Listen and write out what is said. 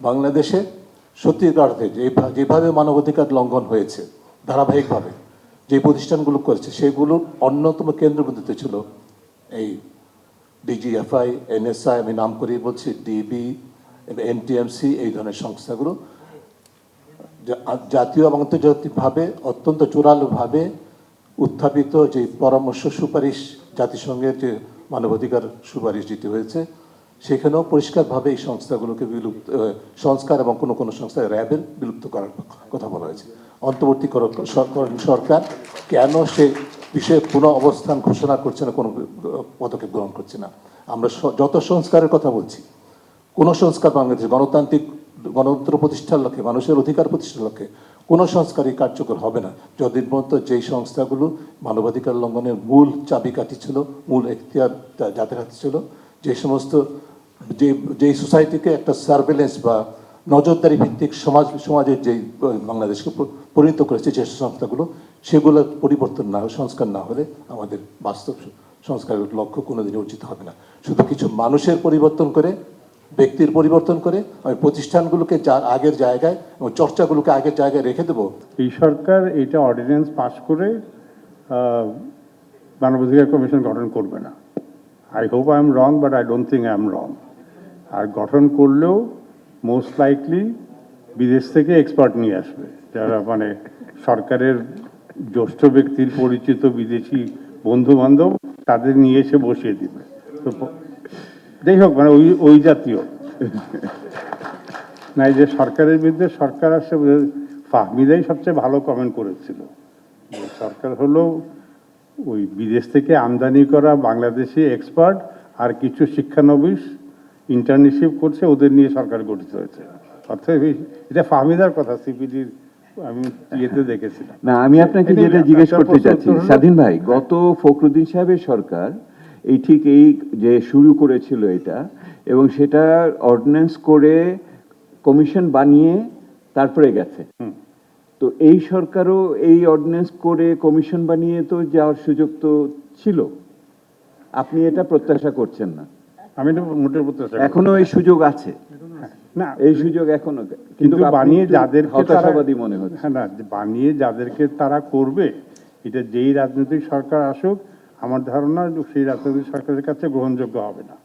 বাংলাদেশে সত্যিকার অর্থে যেভাবে মানবাধিকার লঙ্ঘন হয়েছে, ধারাবাহিকভাবে যে প্রতিষ্ঠানগুলো করেছে সেগুলোর অন্যতম কেন্দ্রবিন্দুতে ছিল এই ডিজিএফআই, এনএসআই, আমি নাম করেই বলছি, ডিবি, এনটিএমসি, এই ধরনের সংস্থাগুলো। জাতীয় এবং আন্তর্জাতিকভাবে অত্যন্ত জোরালোভাবে উত্থাপিত যে পরামর্শ সুপারিশ, জাতিসংঘের যে মানবাধিকার সুপারিশ দিতে হয়েছে সেখানেও পরিষ্কারভাবে এই সংস্থাগুলোকে বিলুপ্ত সংস্কার এবং কোনো কোনো সংস্থা র্যাবের বিলুপ্ত করার কথা বলা হয়েছে। অন্তর্বর্তীকরণ সরকার কেন সে বিষয়ে পুনঃ অবস্থান ঘোষণা করছে না, কোনো পদক্ষেপ গ্রহণ করছে না? আমরা যত সংস্কারের কথা বলছি, কোনো সংস্কার বাংলাদেশে গণতান্ত্রিক, গণতন্ত্র প্রতিষ্ঠার লক্ষ্যে, মানুষের অধিকার প্রতিষ্ঠার লক্ষ্যে কোনো সংস্কারই কার্যকর হবে না। যতদিন পর্যন্ত যেই সংস্থাগুলো মানবাধিকার লঙ্ঘনের মূল চাবিকাঠি ছিল, মূল এখতিয়ার যাদের হাতে ছিল, যে সমস্ত যে যেই সোসাইটিকে একটা সার্ভেলেন্স বা নজরদারি ভিত্তিক সমাজ সমাজের আহ, বাংলাদেশকে পরিণত করেছে যে সংস্থাগুলো সেগুলো পরিবর্তন না সংস্কার না হলে আমাদের বাস্তব সংস্কারের লক্ষ্য কোনোদিনই উচিত হবে না। শুধু কিছু মানুষের পরিবর্তন করে ব্যক্তির পরিবর্তন করে আমি প্রতিষ্ঠানগুলোকে যার আগের জায়গায় এবং চর্চাগুলোকে আগের জায়গায় রেখে দেবো। এই সরকার এটা অর্ডিন্যান্স পাশ করে মানবাধিকার কমিশন গঠন করবে না। I hope I am wrong but I don't think I am wrong আর গঠন করলেও মোস্ট লাইকলি বিদেশ থেকে এক্সপার্ট নিয়ে আসবে। যারা মানে সরকারের জ্যেষ্ঠ ব্যক্তির পরিচিত বিদেশি বন্ধু বান্ধব তাদের নিয়ে এসে বসিয়ে দিবে। তো যাই হোক মানে ওই ওই জাতীয়। না যে সরকারের বিরুদ্ধে সরকার আসছে ফাহমিদাই সবচেয়ে ভালো কমেন্ট করেছিল। সরকার হলো ওই বিদেশ থেকে আমদানি করা বাংলাদেশি এক্সপার্ট আর কিছু শিক্ষানবিশ ইন্টার্নশিপ করছে ওদের নিয়ে সরকার গঠিত হয়েছে। অর্থাৎ এটা ফাহমিদার কথা সিপিডির আমি ইয়েতে দেখেছিলাম। না আমি আপনাকে যেটা জিজ্ঞেস করতে চাচ্ছি স্বাধীন ভাই গত ফখরুদ্দিন সাহেবের সরকার এই ঠিক এই যে শুরু করেছিল এটা এবং সেটা অর্ডিন্যান্স করে কমিশন বানিয়ে তারপরে গেছে। তো এই সরকারও এই অর্ডিন্যান্স করে কমিশন বানিয়ে তো যাওয়ার সুযোগ তো ছিল। আপনি এটা প্রত্যাশা করছেন না। আমি তো মোটের প্রত্যাশা এখনও এই সুযোগ আছে। না এই সুযোগ এখনও কিন্তু বানিয়ে যাদের যাদেরকে হতাশাবাদী মনে হচ্ছে। হ্যাঁ না বানিয়ে যাদেরকে তারা করবে এটা যেই রাজনৈতিক সরকার আসুক আমার ধারণা সেই রাজনৈতিক সরকারের কাছে গ্রহণযোগ্য হবে না।